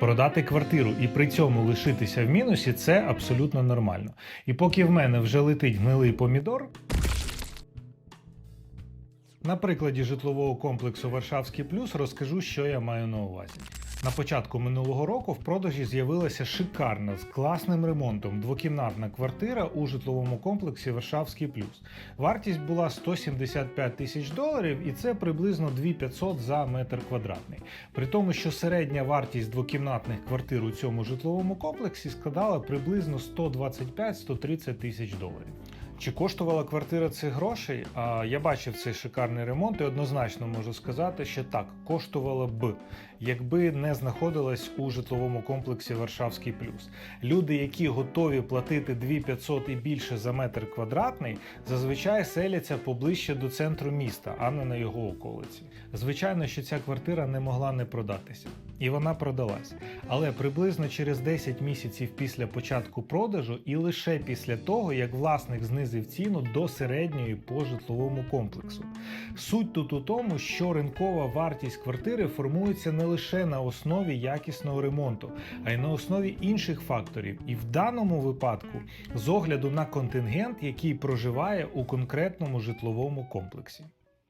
Продати квартиру і при цьому лишитися в мінусі це абсолютно нормально. І поки в мене вже летить гнилий помідор. На прикладі житлового комплексу Варшавський плюс розкажу, що я маю на увазі. На початку минулого року в продажі з'явилася шикарна з класним ремонтом двокімнатна квартира у житловому комплексі Варшавський плюс. Вартість була 175 тисяч доларів, і це приблизно 2500 за метр квадратний. При тому, що середня вартість двокімнатних квартир у цьому житловому комплексі складала приблизно 125-130 тисяч доларів. Чи коштувала квартира цих грошей? А я бачив цей шикарний ремонт і однозначно можу сказати, що так, коштувала б, якби не знаходилась у житловому комплексі Варшавський плюс. Люди, які готові платити 2500 і більше за метр квадратний, зазвичай селяться поближче до центру міста, а не на його околиці. Звичайно, що ця квартира не могла не продатися. І вона продалась. Але приблизно через 10 місяців після початку продажу, і лише після того, як власник знизив ціну до середньої по житловому комплексу. Суть тут у тому, що ринкова вартість квартири формується не лише на основі якісного ремонту, а й на основі інших факторів, і в даному випадку з огляду на контингент, який проживає у конкретному житловому комплексі.